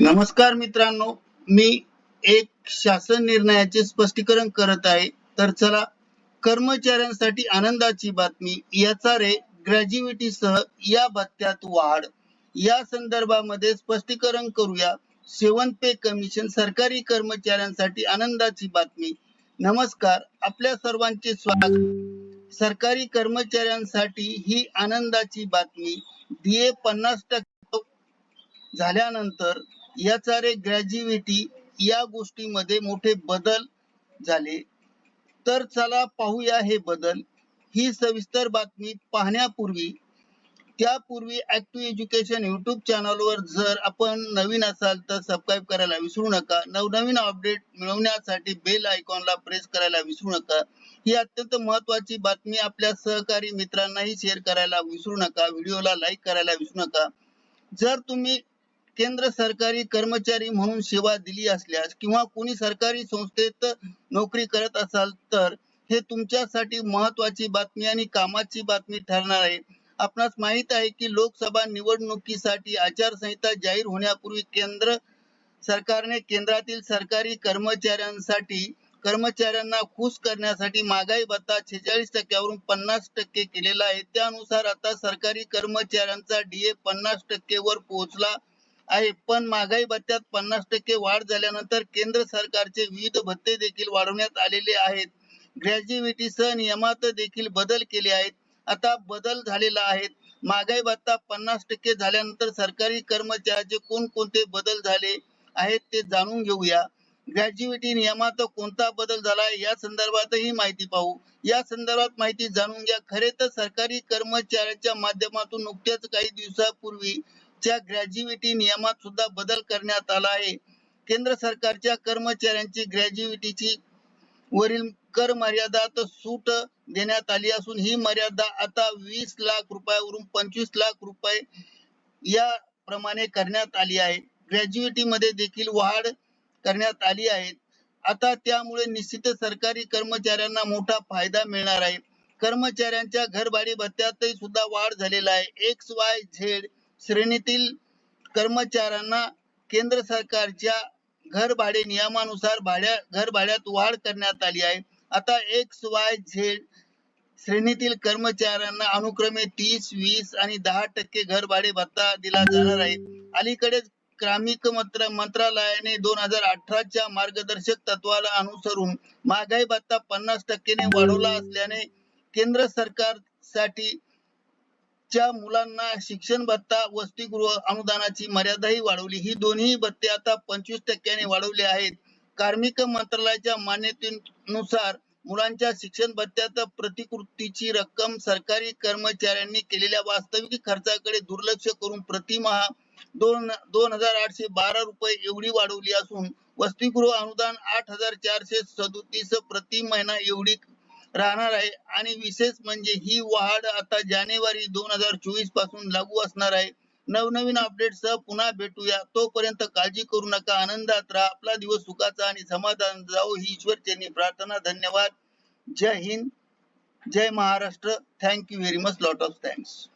नमस्कार मित्रांनो मी एक शासन निर्णयाचे स्पष्टीकरण करत आहे. तर चला कर्मचाऱ्यांसाठी आनंदाची बातमी याचा रे ग्रॅज्युएटी सह या भत्त्यात वाढ. या संदर्भामध्ये स्पष्टीकरण करूया. सेवन पे कमिशन सरकारी कर्मचाऱ्यांसाठी आनंदाची बातमी. नमस्कार आपल्या सर्वांचे स्वागत. सरकारी कर्मचाऱ्यांसाठी ही आनंदाची बातमी. डीए पन्नास टक्के झाल्यानंतर याचा रे ग्रॅज्युएटी या गोष्टीमध्ये मोठे बदल झाले. तर चला पाहूया हे बदल. ही सविस्तर बातमी पाहण्यापूर्वी त्यापूर्वी ऍक्टिव्ह एज्युकेशन युट्यूब चॅनलवर जर आपण नवीन असाल तर सबस्क्राईब करायला विसरू नका. नवनवीन अपडेट मिळवण्यासाठी बेल आयकॉनला प्रेस करायला विसरू नका. ही अत्यंत महत्वाची बातमी आपल्या सहकारी मित्रांनाही शेअर करायला विसरू नका. व्हिडिओला लाईक करायला विसरू नका. जर तुम्ही केंद्र सरकारी कर्मचारी म्हणून सेवा दिली असल्यास किंवा कोणी सरकारी संस्थेत नोकरी करत असाल तर हे तुमच्यासाठी महत्वाची बातमी आणि कामाची बातमी ठरणार आहे. आपणास माहीत आहे की लोकसभा निवडणुकीसाठी आचारसंहिता जाहीर होण्यापूर्वी केंद्र सरकारने केंद्रातील सरकारी कर्मचाऱ्यांसाठी कर्मचाऱ्यांना खुश करण्यासाठी महागाई भत्ता छेचाळीस टक्क्यावरून पन्नास टक्के केलेला आहे. त्यानुसार आता सरकारी कर्मचाऱ्यांचा डीए पन्नास टक्केवर पोहोचला. आहे. पण महागाई भत्त्यात पन्नास टक्के वाढ झाल्यानंतर केंद्र सरकारचे विविध भत्ते देखील वाढवण्यात आलेले आहेत. ग्रॅज्युएटी सह नियमात देखील बदल केले आहेत. आता बदल झालेला आहे. महागाई भत्ता पन्नास टक्के झाल्यानंतर सरकारी कर्मचाऱ्याचे कोणकोणते बदल झाले आहेत ते जाणून घेऊया. ग्रॅज्युएटी नियमात कोणता बदल झाला या संदर्भातही माहिती पाहू. या संदर्भात माहिती जाणून घ्या. खरे तर सरकारी कर्मचाऱ्याच्या माध्यमातून नुकत्याच काही दिवसापूर्वी च्या ग्रॅज्युएटी नियमात सुद्धा बदल करण्यात आला आहे. केंद्र सरकारच्या कर्मचाऱ्यांची ग्रॅज्युएटीची वरील कर मर्यादात सूट देण्यात आली असून ही मर्यादा आता वीस लाख रुपयावरून पंचवीस लाख रुपये या प्रमाणे करण्यात आली आहे. ग्रॅज्युएटी मध्ये देखील वाढ करण्यात आली आहे. आता त्यामुळे निश्चित सरकारी कर्मचाऱ्यांना मोठा फायदा मिळणार आहे. कर्मचाऱ्यांच्या घरभाडी भत्त्यातही सुद्धा वाढ झालेला आहे. एक्स वाय झेड श्रेणीतील कर्मचाऱ्यांना केंद्र सरकारच्या घर भाडे नियमानुसार भाड्या घर भाड्यात वाढ करण्यात आली आहे. आता एक्स वाय झेड श्रेणीतील कर्मचाऱ्यांना अनुक्रमे तीस वीस आणि दहा टक्के घर भाडे भत्ता दिला जाणार आहे. अलीकडेच क्रमिक मंत्र मंत्रालयाने दोन हजार अठराच्या मार्गदर्शक तत्वाला अनुसरून महागाई भत्ता पन्नास टक्केने वाढवला असल्याने केंद्र सरकारसाठी च्या मुलांना शिक्षण भत्ता वसतिगृह अनुदानाची मर्यादाही वाढवली. ही दोन्ही भत्ते आता पंचवीस टक्क्याने वाढवले आहेत. कार्मिक मंत्रालयाच्या मान्यतेनुसार मुलांच्या शिक्षण भत्त्यात प्रतिकृतीची रक्कम सरकारी कर्मचाऱ्यांनी केलेल्या वास्तविक खर्चाकडे दुर्लक्ष करून प्रतिमहा दोन दोन हजार आठशे बारा रुपये एवढी वाढवली असून वसतिगृह अनुदान आठ हजार चारशे सदोतीस प्रति महिना एवढी राहणार आहे. आणि विशेष म्हणजे ही वाढ आता जानेवारी दोन हजार चोवीसपासून लागू असणार आहे. नवनवीन अपडेट सह पुन्हा भेटूया. तोपर्यंत काळजी करू नका. आनंदात राहा. आपला दिवस सुखाचा आणि समाधान जाओ ही ईश्वर चरणी प्रार्थना. धन्यवाद. जय हिंद. जय Maharashtra. Thank you very much lot of thanks